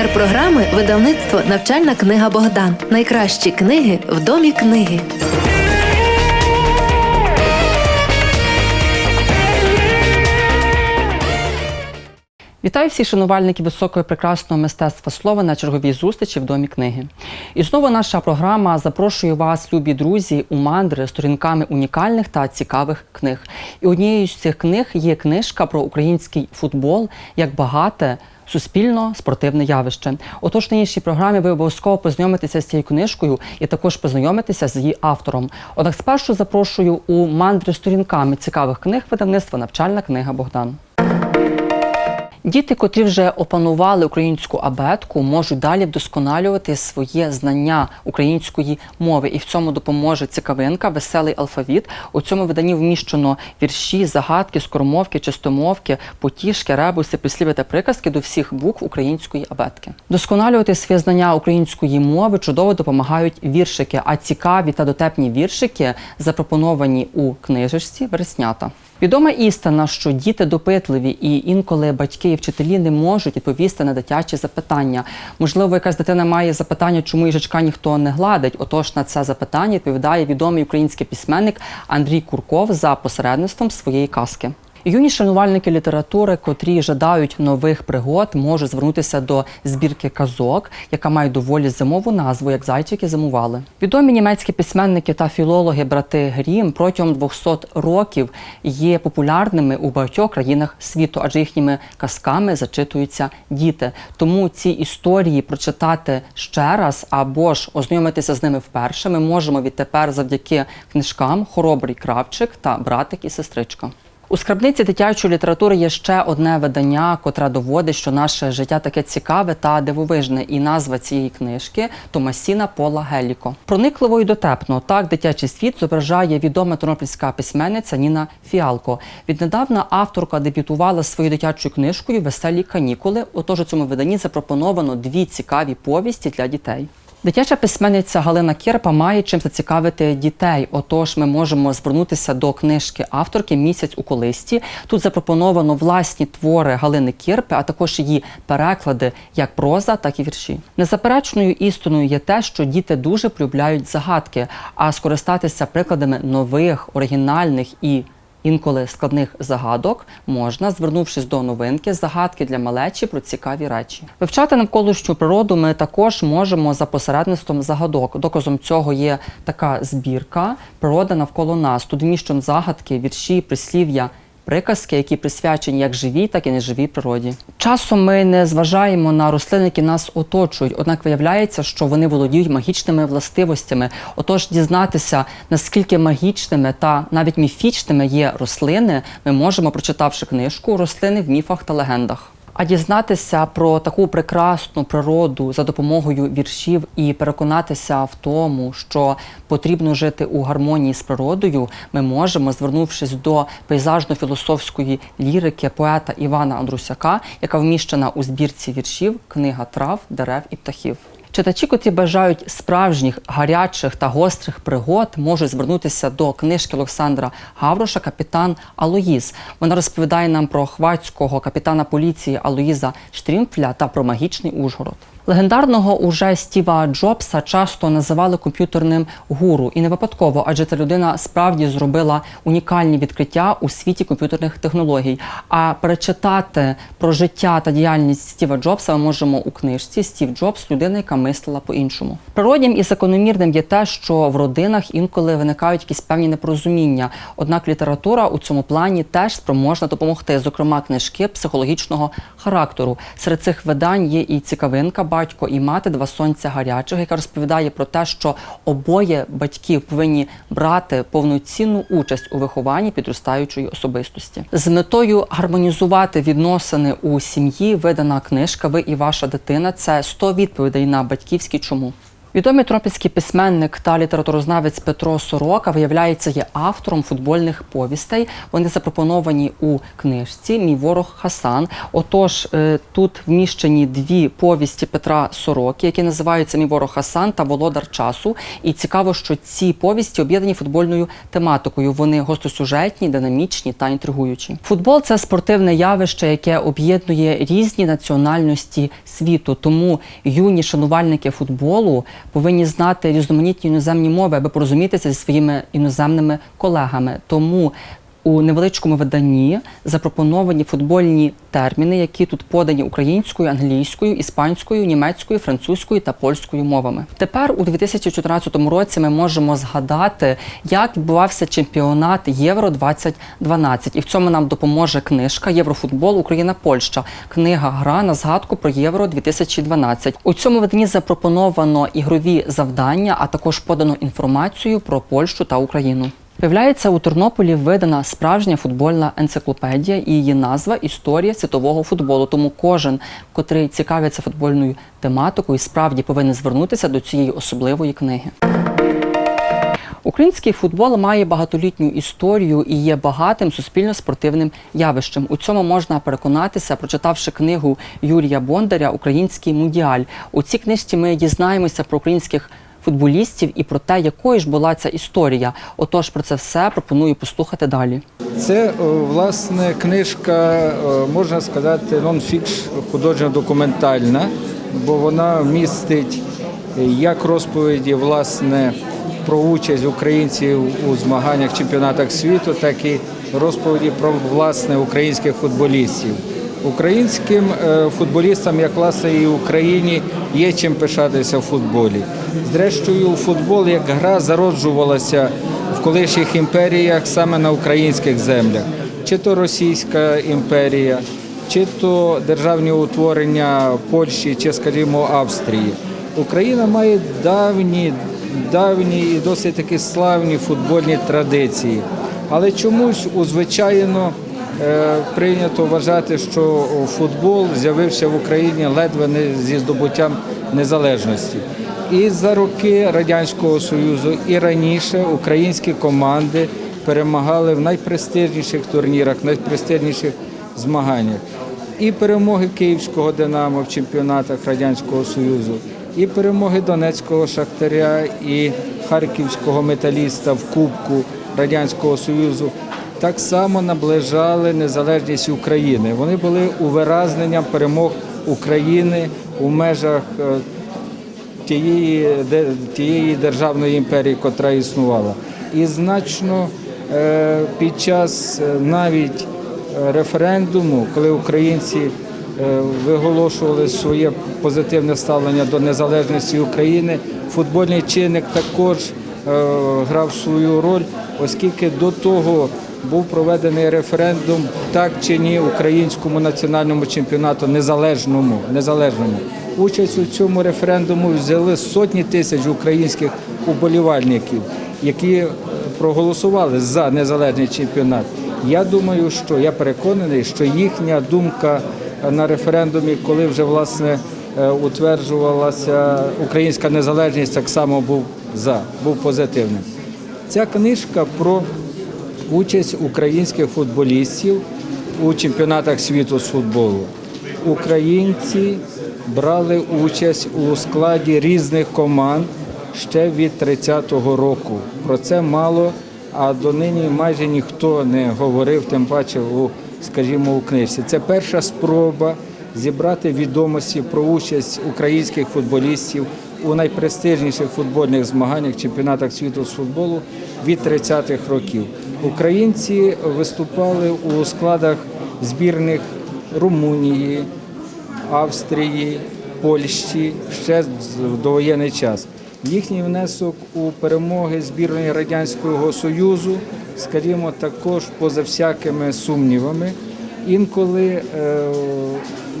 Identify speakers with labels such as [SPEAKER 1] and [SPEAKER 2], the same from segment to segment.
[SPEAKER 1] Партнер програми видавництво Навчальна книга Богдан. Найкращі книги в домі книги.
[SPEAKER 2] Вітаю всіх шанувальників високого і прекрасного мистецтва слова на черговій зустрічі в домі книги. І знову наша програма запрошує вас, любі друзі, у мандри сторінками унікальних та цікавих книг. І однією з цих книг є книжка про український футбол як багате. Суспільно-спортивне явище. Отож, в нинішній програмі ви обов'язково познайомитеся з цією книжкою і також познайомитеся з її автором. Однак спершу запрошую у мандри сторінками цікавих книг видавництва Навчальна книга Богдан. Діти, котрі вже опанували українську абетку, можуть далі вдосконалювати своє знання української мови, і в цьому допоможе цікавинка, веселий алфавіт. У цьому виданні вміщено вірші, загадки, скоромовки, чистомовки, потішки, ребуси, прислів'я та приказки до всіх букв української абетки. Досконалювати своє знання української мови чудово допомагають віршики, а цікаві та дотепні віршики запропоновані у книжечці вереснята. Відома істина, що діти допитливі і інколи батьки і вчителі не можуть відповісти на дитячі запитання. Можливо, якась дитина має запитання, чому їжачка ніхто не гладить. Отож на це запитання відповідає відомий український письменник Андрій Курков за посередництвом своєї казки. Юні шанувальники літератури, котрі жадають нових пригод, можуть звернутися до збірки казок, яка має доволі зимову назву, як зайчики зимували. Відомі німецькі письменники та філологи брати Грім протягом 200 років є популярними у багатьох країнах світу, адже їхніми казками зачитуються діти. Тому ці історії прочитати ще раз або ж ознайомитися з ними вперше. Ми можемо відтепер завдяки книжкам Хоробрий кравчик та братик і сестричка. У скарбниці дитячої літератури є ще одне видання, котре доводить, що наше життя таке цікаве та дивовижне. І назва цієї книжки Томасіна Пола Геліко. Проникливо і дотепно так дитячий світ зображає відома тернопільська письменниця Ніна Фіалко. Віднедавна авторка дебютувала своєю дитячою книжкою Веселі канікули. Отож у цьому виданні запропоновано дві цікаві повісті для дітей. Дитяча письменниця Галина Кірпа має чим зацікавити дітей. Отож, ми можемо звернутися до книжки авторки Місяць у колисті. Тут запропоновано власні твори Галини Кірпи, а також її переклади як проза, так і вірші. Незаперечною істиною є те, що діти дуже полюбляють загадки, а скористатися прикладами нових, оригінальних і Інколи складних загадок можна, звернувшись до новинки, загадки для малечі про цікаві речі. Вивчати навколишню природу ми також можемо за посередництвом загадок. Доказом цього є така збірка Природа навколо нас. Тут вміщено загадки, вірші, прислів'я. Приказки, які присвячені як живій, так і неживій природі. Часом ми не зважаємо на рослини, які нас оточують, однак виявляється, що вони володіють магічними властивостями. Отож, дізнатися, наскільки магічними та навіть міфічними є рослини, ми можемо, прочитавши книжку Рослини в міфах та легендах. А дізнатися про таку прекрасну природу за допомогою віршів і переконатися в тому, що потрібно жити у гармонії з природою, ми можемо, звернувшись до пейзажно-філософської лірики поета Івана Андрусяка, яка вміщена у збірці віршів Книга трав, дерев і птахів. Читачі, котрі бажають справжніх гарячих та гострих пригод, можуть звернутися до книжки Олександра Гавроша Капітан Алоїз. Вона розповідає нам про хвацького капітана поліції Алоїза Штрімфля та про магічний Ужгород. Легендарного уже Стіва Джобса часто називали комп'ютерним гуру, і не випадково, адже ця людина справді зробила унікальні відкриття у світі комп'ютерних технологій. А перечитати про життя та діяльність Стіва Джобса ми можемо у книжці Стів Джобс людина, яка мислила по-іншому. Природнім і закономірним є те, що в родинах інколи виникають якісь певні непорозуміння. Однак література у цьому плані теж спроможна допомогти, зокрема книжки психологічного характеру. Серед цих видань є і цікавинка батько і мати два сонця гарячих, яка розповідає про те, що обоє батьків повинні брати повноцінну участь у вихованні підростаючої особистості. З метою гармонізувати відносини у сім'ї видана книжка Ви і ваша дитина це 100 відповідей на батьківські чому. Відомий тропільський письменник та літературознавець Петро Сорока, виявляється, є автором футбольних повістей. Вони запропоновані у книжці Мій ворог Хасан. Отож, е, тут вміщені дві повісті Петра Сороки, які називаються Мій ворог Хасан та Володар часу. І цікаво, що ці повісті об'єднані футбольною тематикою. Вони гостросюжетні, динамічні та інтригуючі. Футбол це спортивне явище, яке об'єднує різні національності світу. Тому юні шанувальники футболу повинні знати різноманітні іноземні мови, аби порозумітися зі своїми іноземними колегами. Тому у невеличкому виданні запропоновані футбольні терміни, які тут подані українською, англійською, іспанською, німецькою, французькою та польською мовами. Тепер у 2014 році ми можемо згадати, як відбувався чемпіонат Євро 2012 І в цьому нам допоможе книжка Єврофутбол Україна Польща. Книга Гра на згадку про Євро 2012 У цьому виданні запропоновано ігрові завдання, а також подано інформацію про Польщу та Україну. Виявляється, у Тернополі видана справжня футбольна енциклопедія, і її назва Історія світового футболу. Тому кожен, котрий цікавиться футбольною тематикою, справді повинен звернутися до цієї особливої книги. Український футбол має багатолітню історію і є багатим суспільно-спортивним явищем. У цьому можна переконатися, прочитавши книгу Юрія Бондаря Український мундіаль. У цій книжці ми дізнаємося про українських футболістів і про те, якою ж була ця історія. Отож, про це все пропоную послухати далі.
[SPEAKER 3] Це е, власне книжка, е, можна сказати, нон-фікш художньо-документальна, бо вона містить е, як розповіді власне про участь українців у змаганнях чемпіонатах світу, так і розповіді про власне українських футболістів. Українським е, футболістам, як власне і Україні, є чим пишатися в футболі. Зрештою, футбол як гра зароджувалася в колишніх імперіях саме на українських землях, чи то Російська імперія, чи то державні утворення Польщі, чи, скажімо, Австрії. Україна має давні, давні і досить такі славні футбольні традиції. Але чомусь у звичайно е, прийнято вважати, що футбол з'явився в Україні ледве не зі здобуттям незалежності. І за роки Радянського Союзу, і раніше українські команди перемагали в найпрестижніших турнірах, найпрестижніших змаганнях. І перемоги Київського Динамо в чемпіонатах Радянського Союзу, і перемоги Донецького Шахтаря, і Харківського металіста в Кубку Радянського Союзу так само наближали незалежність України. Вони були увиразненням перемог України у межах е, тієї, тієї державної імперії, котра існувала. І значно е, під час е, навіть референдуму, коли українці виголошували своє позитивне ставлення до незалежності України, футбольний чинник також грав свою роль, оскільки до того був проведений референдум так чи ні українському національному чемпіонату незалежному. незалежному. Участь у цьому референдуму взяли сотні тисяч українських уболівальників, які проголосували за незалежний чемпіонат. Я думаю, що я переконаний, що їхня думка на референдумі, коли вже власне е, утверджувалася українська незалежність, так само був за, був позитивним. Ця книжка про участь українських футболістів у чемпіонатах світу з футболу. Українці брали участь у складі різних команд ще від 30-го року. Про це мало, а донині майже ніхто не говорив, тим паче у, скажімо, у книжці. Це перша спроба зібрати відомості про участь українських футболістів у найпрестижніших футбольних змаганнях, чемпіонатах світу з футболу від 30-х років. Українці виступали у складах збірних Румунії, Австрії, Польщі ще в довоєнний час. Їхній внесок у перемоги збірної Радянського Союзу, скажімо, також поза всякими сумнівами. Інколи е,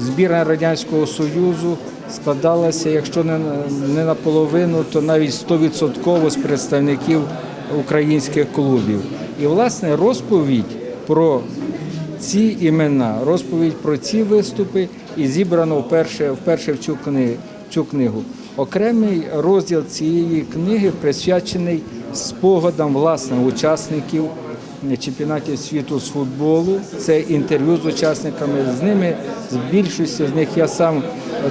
[SPEAKER 3] збірна Радянського Союзу складалася, якщо не, наполовину, то навіть 100% з представників українських клубів. І власне розповідь про ці імена, розповідь про ці виступи і зібрано вперше, вперше в цю книгу. Цю книгу. Окремий розділ цієї книги присвячений спогадам власне учасників чемпіонатів світу з футболу. Це інтерв'ю з учасниками. З ними з більшістю з них я сам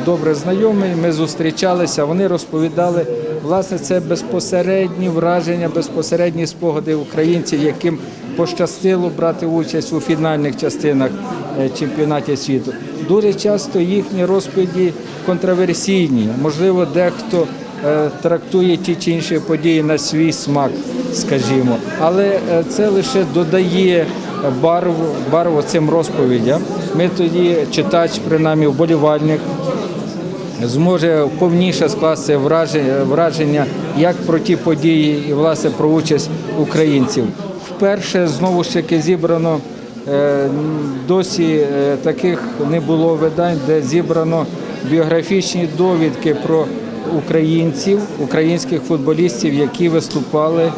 [SPEAKER 3] добре знайомий. Ми зустрічалися. Вони розповідали власне це безпосередні враження, безпосередні спогади українців, яким пощастило брати участь у фінальних частинах е, чемпіонатів світу. Дуже часто їхні розповіді контроверсійні. Можливо, дехто е, трактує ті чи інші події на свій смак, скажімо. Але е, це лише додає барву, барву цим розповідям. Ми тоді, читач, принаймні, вболівальник, зможе повніше скласти враження, як про ті події і власне про участь українців. Вперше знову ж таки зібрано е, досі е, таких не було видань, де зібрано біографічні довідки про українців, українських футболістів, які виступали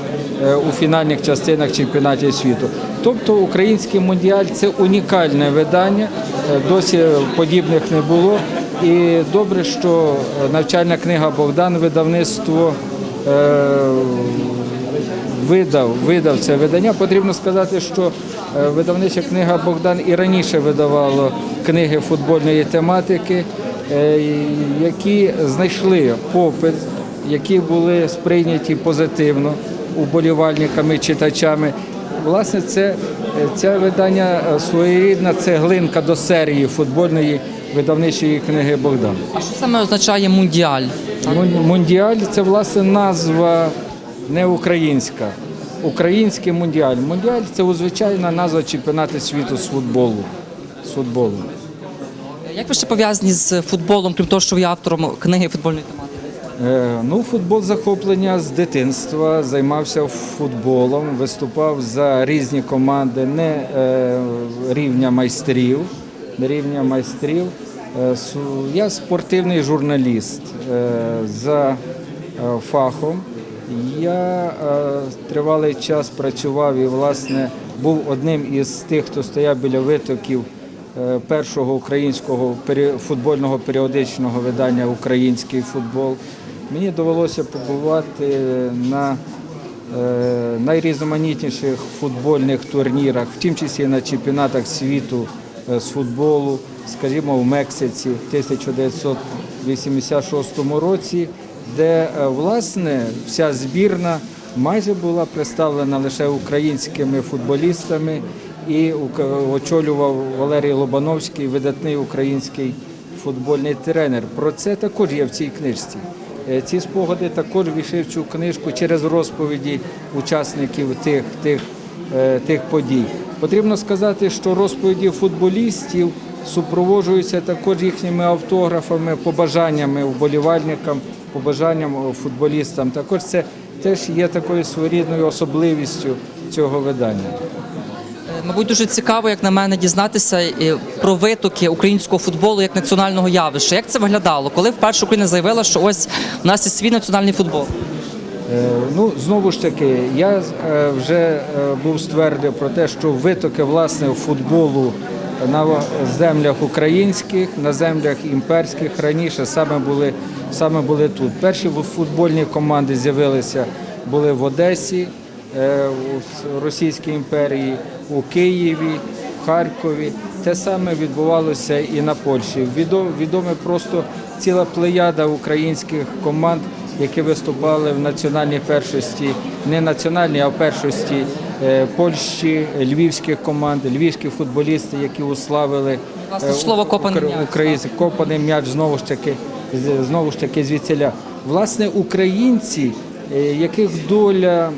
[SPEAKER 3] е, у фінальних частинах чемпіонатів світу. Тобто український мундіаль це унікальне видання, досі подібних не було. І добре, що навчальна книга Богдан видавництво е, видав, видав це видання. Потрібно сказати, що е, видавнича книга Богдан і раніше видавало книги футбольної тематики, е, які знайшли попит, які були сприйняті позитивно уболівальниками, читачами. Власне, це е, це видання е, своєрідна цеглинка до серії футбольної видавничої книги Богдан.
[SPEAKER 2] А що саме означає мундіаль?
[SPEAKER 3] Мундіаль це власне назва не українська. Український мундіаль. Мундіаль це звичайна назва чемпіонату світу з футболу. З футболу.
[SPEAKER 2] Як ви ще пов'язані з футболом, крім того, що ви автором книги футбольної тематики?
[SPEAKER 3] Е, Ну, футбол захоплення з дитинства, займався футболом, виступав за різні команди не е, рівня майстрів, рівня майстрів. Е, Я спортивний журналіст е, за е, фахом. Я тривалий час працював і, власне, був одним із тих, хто стояв біля витоків першого українського футбольного періодичного видання Український футбол. Мені довелося побувати на найрізноманітніших футбольних турнірах, в тім числі на чемпіонатах світу з футболу, скажімо, в Мексиці в 1986 році, де е, власне вся збірна майже була представлена лише українськими футболістами і очолював Валерій Лобановський, видатний український футбольний тренер. Про це також є в цій книжці. Е, Ці спогади також війшли в цю книжку через розповіді учасників тих, тих, е, тих подій. Потрібно сказати, що розповіді футболістів супроводжуються також їхніми автографами, побажаннями вболівальникам, побажанням е, футболістам. Також це теж є такою своєрідною особливістю цього видання.
[SPEAKER 2] Е, Мабуть, дуже цікаво, як на мене, дізнатися е, про витоки українського футболу як національного явища. Як це виглядало, коли вперше Україна заявила, що ось у нас є свій національний футбол?
[SPEAKER 3] Е, Ну, знову ж таки, я е, вже е, був ствердив про те, що витоки власне футболу на землях українських, на землях імперських раніше саме були, саме були тут. Перші футбольні команди з'явилися були в Одесі, у Російській імперії, у Києві, в Харкові. Те саме відбувалося і на Польщі. Відо- Відоме просто ціла плеяда українських команд, які виступали в національній першості, не національній, а в першості е, Польщі, львівських команд, львівські футболісти, які уславили е,
[SPEAKER 2] слово «копаний
[SPEAKER 3] укра- українці, копаний м'яч знову ж таки знову ж таки звідсіля. Власне, українці, е, яких доля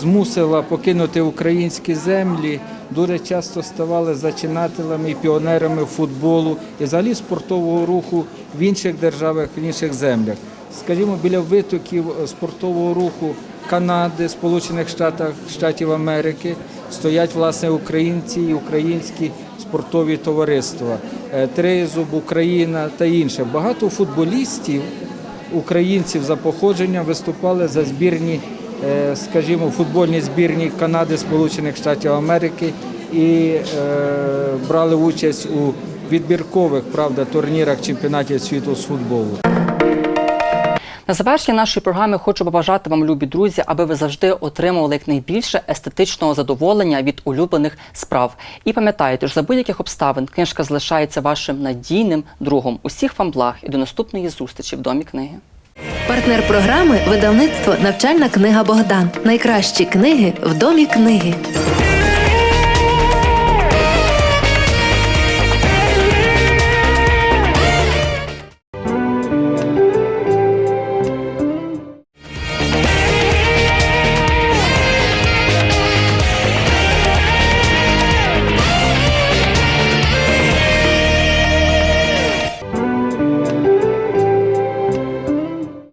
[SPEAKER 3] змусила покинути українські землі, дуже часто ставали зачинателями і піонерами футболу і взагалі спортового руху в інших державах, в інших землях. Скажімо, біля витоків е, спортового руху Канади, Сполучених Штатів, Штатів Америки стоять власне українці і українські спортові товариства, е, Тризуб, Україна та інше. Багато футболістів, українців за походженням виступали за збірні, е, скажімо, футбольні збірні Канади, Сполучених Штатів Америки і брали участь у відбіркових правда турнірах чемпіонатів світу з футболу.
[SPEAKER 2] На завершення нашої програми хочу побажати вам, любі друзі, аби ви завжди отримували якнайбільше естетичного задоволення від улюблених справ. І пам'ятайте, що за будь-яких обставин книжка залишається вашим надійним другом. Усіх вам благ і до наступної зустрічі в домі книги.
[SPEAKER 1] Партнер програми видавництво Навчальна книга Богдан. Найкращі книги в домі книги.